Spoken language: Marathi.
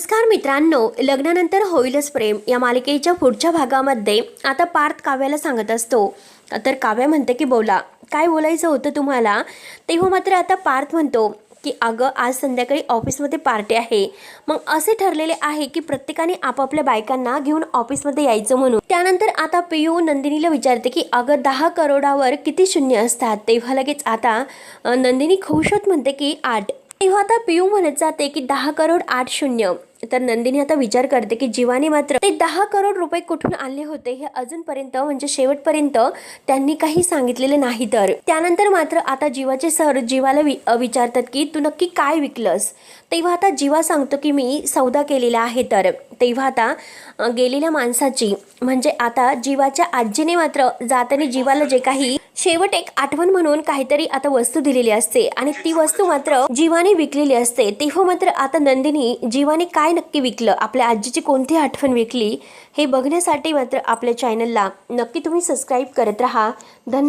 नमस्कार मित्रांनो लग्नानंतर होईलच प्रेम या मालिकेच्या पुढच्या भागामध्ये आता पार्थ काव्याला सांगत असतो. तर काव्या म्हणते की बोला काय बोलायचं होतं तुम्हाला? तेव्हा मात्र आता पार्थ म्हणतो की अगं आज संध्याकाळी ऑफिसमध्ये पार्टी आहे. मग असे ठरलेले आहे की प्रत्येकाने आपापल्या बायकांना घेऊन ऑफिसमध्ये यायचं म्हणून. त्यानंतर आता पियू नंदिनीला विचारते की अगं दहा करोडावर किती शून्य असतात? तेव्हा लगेच आता नंदिनी खुश होत म्हणते की आठ. तेव्हा आता पियू म्हणत जाते की दहा करोड आठ शून्य. तर नंदिनी आता विचार करते की जीवाने मात्र ते दहा करोड रुपये कुठून आणले होते हे अजूनपर्यंत म्हणजे शेवटपर्यंत त्यांनी काही सांगितलेले नाही तर. त्यानंतर मात्र आता जीवाचे सर जीवाला वि विचारतात की तू नक्की काय विकलंस? तेव्हा आता जीवा सांगतो की मी सौदा केलेला आहे तर. तेव्हा आता गेलेल्या माणसाची म्हणजे आता जीवाच्या आजीने मात्र जाताना जीवाला जे काही शेवट एक आठवण म्हणून काहीतरी आता वस्तू दिलेली असते. आणि ती वस्तू मात्र जीवाने विकलेली असते. तेव्हा मात्र आता नंदिनी जीवाने काय नक्की विकलं? आपल्या आजीची कोणती आठवण विकली? हे बघण्यासाठी मात्र आपल्या चॅनलला नक्की तुम्ही सबस्क्राईब करत राहा. धन्यवाद